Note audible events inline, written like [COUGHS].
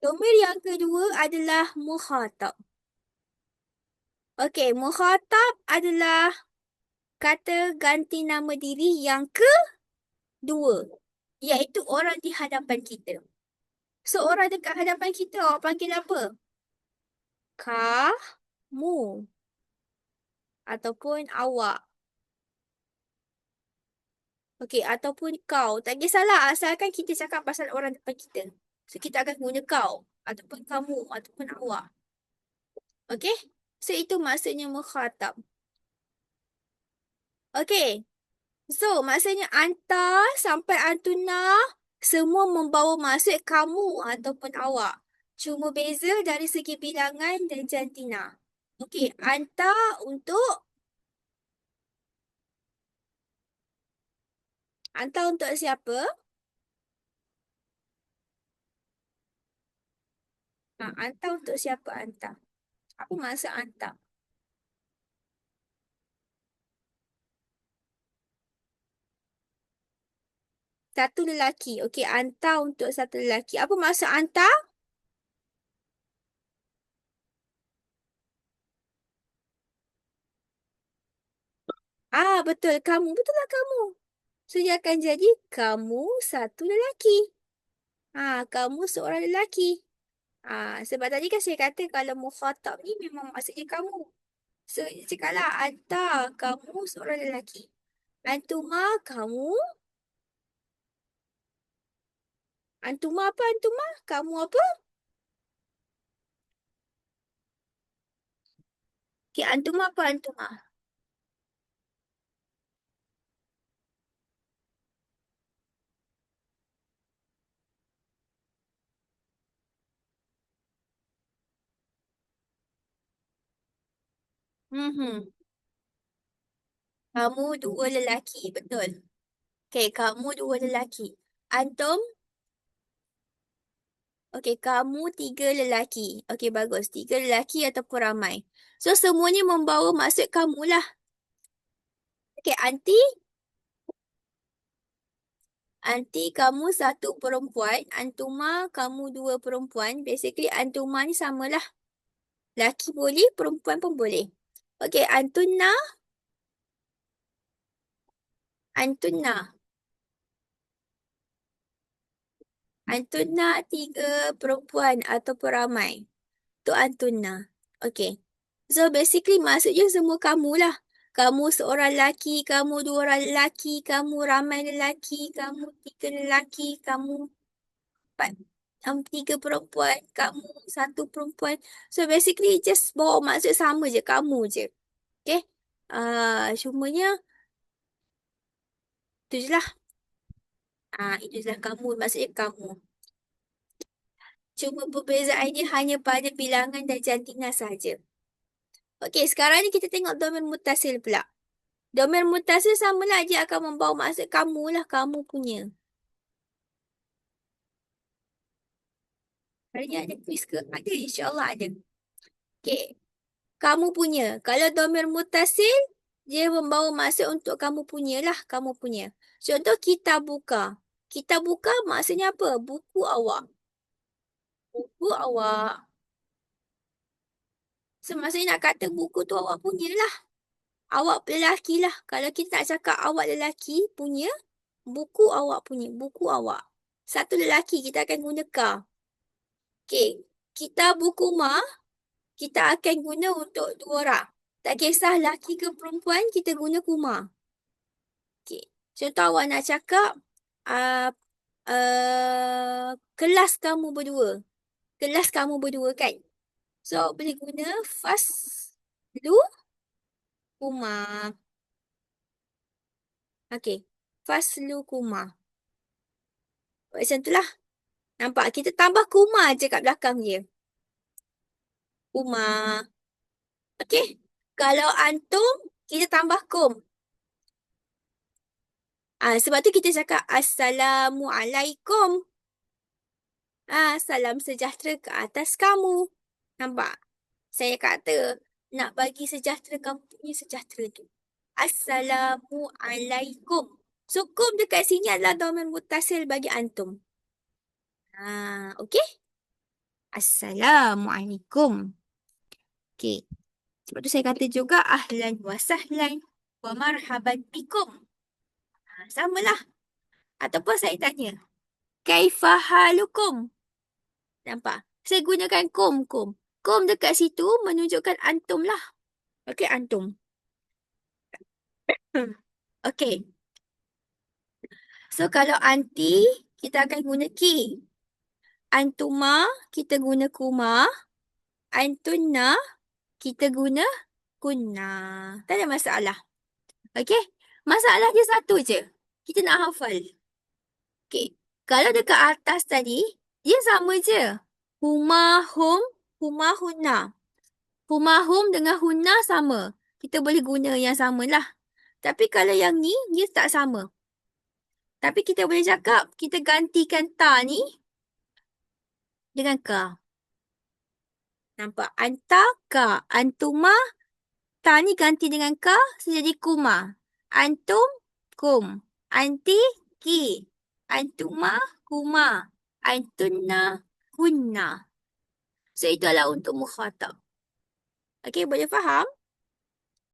Domir yang kedua adalah mukhatab. Okey, mukhatab adalah kata ganti nama diri yang kedua. Iaitu orang di hadapan kita. So, dekat hadapan kita, awak panggil apa? Kamu. Ataupun awak. Okey, ataupun kau. Tak kisahlah asalkan kita cakap pasal orang depan kita. So, kita akan guna kau. Ataupun kamu. Ataupun awak. Okey? So, itu maksudnya mukhatab. Okey. So, maksudnya anta sampai antuna semua membawa maksud kamu ataupun awak. Cuma beza dari segi bilangan dan jantina. Okey, anta untuk Anta untuk siapa? Ha, anta untuk siapa anta? Apa maksud anta? Satu lelaki. Okey, anta untuk satu lelaki. Apa maksud anta? Ah, betul. Kamu. Betul lah kamu. So, dia akan jadi kamu satu lelaki. Ah, kamu seorang lelaki. Ah, sebab tadi kan saya kata kalau mukhatab ni memang maksudnya kamu. So, cakaplah anta kamu seorang lelaki. Antuma kamu. Antuma apa antuma? Kamu apa? Okay, antuma apa antuma? Mm-hmm. Kamu dua lelaki, betul. Okay, kamu dua lelaki. Antum? Okay, kamu tiga lelaki. Okay, bagus. Tiga lelaki ataupun ramai. So, semuanya membawa maksud kamu lah. Okay, anti? Anti kamu satu perempuan. Antuma kamu dua perempuan. Basically, antuma ni samalah. Laki boleh, perempuan pun boleh. Okey, Antuna. Antuna. Antuna tiga perempuan atau peramai. Tu Antuna. Okey. So basically maksudnya semua kamu lah. Kamu seorang lelaki, kamu dua orang lelaki, kamu ramai lelaki, kamu tiga lelaki, kamu empat, um, tiga perempuan, kamu satu perempuan. So basically just bawa maksud sama je, kamu je. Okay. Uh, cumanya itu je lah. Uh, itu je lah kamu, maksudnya kamu. Cuma perbezaannya hanya pada bilangan dan jantina saja. Okey, sekarang ni kita tengok domain mutasil pula. Domain mutasil sama dia akan membawa maksud kamu lah, kamu punya. Hari ni ada quiz ke? Ada, insyaAllah ada. Okey, kamu punya. Kalau domain mutasil, dia membawa maksud untuk kamu punya lah, kamu punya. Contoh kita buka. Kita buka maksudnya apa? Buku awak. Buku awak. So, maksudnya nak kata buku tu awak punya lah. Awak lelaki lah. Kalau kita nak cakap awak lelaki punya, buku awak punya. Buku awak. Satu lelaki kita akan guna ka. Okay. Kita buku ma, kita akan guna untuk dua orang. Tak kisah lelaki ke perempuan, kita guna kuma. Okay. Contoh awak nak cakap, uh, uh, kelas kamu berdua. Kelas kamu berdua kan? So, boleh guna fast lu kuma. Okay. Fast lu kuma. Macam tu lah. Nampak? Kita tambah kuma je kat belakang je. Kuma. Okay. Kalau antum, kita tambah kum. Ah, sebab tu kita cakap Assalamualaikum. Ah, salam sejahtera ke atas kamu. Nampak? Saya kata nak bagi sejahtera kamu punya sejahtera tu. Assalamualaikum. So, kum dekat sini adalah domain mutasil bagi antum. Ha, okey? Assalamualaikum. Okey. Sebab tu saya kata juga ahlan wa sahlan wa marhaban bikum. Ha, samalah. Ataupun saya tanya. Kaifa halukum? Nampak? Saya gunakan kum kum. Kum dekat situ menunjukkan antum lah. Okey, antum. [COUGHS] Okey. So, kalau anti, kita akan guna ki. Antuma, kita guna kuma. Antunna, kita guna kunna. Tak ada masalah. Okey. Masalah dia satu je. Kita nak hafal. Okey. Kalau dekat atas tadi, dia sama je. Huma, hum, huma, hunna. Huma, hum dengan hunna sama. Kita boleh guna yang sama lah. Tapi kalau yang ni, dia tak sama. Tapi kita boleh cakap, kita gantikan ta ni dengan ka. Nampak? Anta, ka. Antuma, ta ni ganti dengan ka, jadi kuma. Antum, kum. Anti, ki. Antuma, kuma. Antunna, kunna. So, itu adalah untuk mukhatab. Okey, boleh faham?